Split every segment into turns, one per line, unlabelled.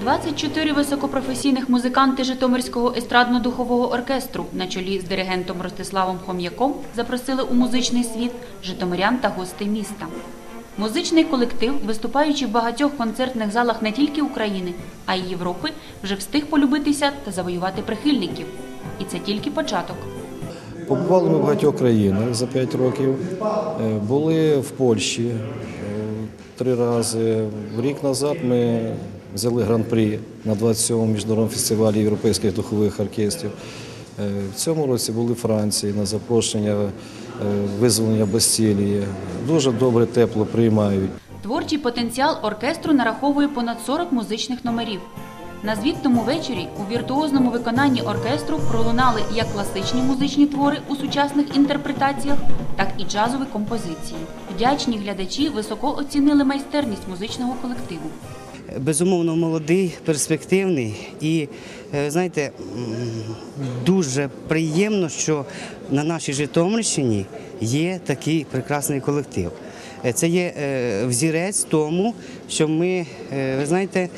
24 високопрофесійних музиканти Житомирського естрадно-духового оркестру на чолі з диригентом Ростиславом Хом'яком запросили у музичний світ житомирян та гостей міста. Музичний колектив, виступаючи в багатьох концертних залах не тільки України, а й Європи, вже встиг полюбитися та завоювати прихильників. І це тільки початок.
Побували ми в багатьох країнах за 5 років. Е, Були в Польщі е, три рази. Рік назад ми взяли гран-прі на 27-му міжнародному фестивалі європейських духових оркестрів. Е, В цьому році були Франції на запрошення е, визволення Бастілії. Дуже добре, тепло приймають.
Творчий потенціал оркестру нараховує понад 40 музичних номерів. На звітному вечорі у віртуозному виконанні оркестру пролунали як класичні музичні твори у сучасних інтерпретаціях, так і джазові композиції. Вдячні глядачі високо оцінили майстерність музичного колективу.
Безумовно молодий, перспективний і е, знаєте, дуже приємно, що на нашій Житомирщині є такий прекрасний колектив. Е, Це є е, взірець тому, що ми, ви знаєте,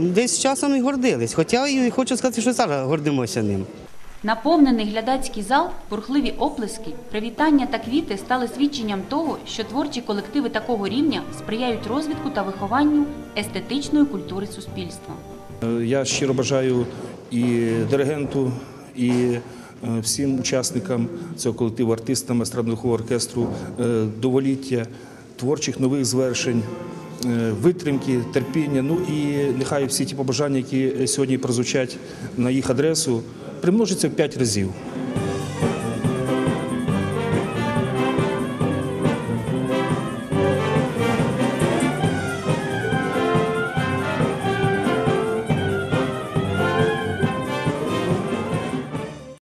десь часом і гордились. Хоча і хочу сказати, що зараз гордимося ним.
Наповнений глядацький зал, бурхливі оплески, привітання та квіти стали свідченням того, що творчі колективи такого рівня сприяють розвитку та вихованню естетичної культури суспільства.
Е, Я щиро бажаю і диригенту, і е, всім учасникам цього колективу, артистам естрадно-духового оркестру е, доволіття, творчих нових звершень, витримки, терпіння. Ну і нехай всі ті побажання, які сьогодні прозвучать на їх адресу, примножаться в п'ять разів.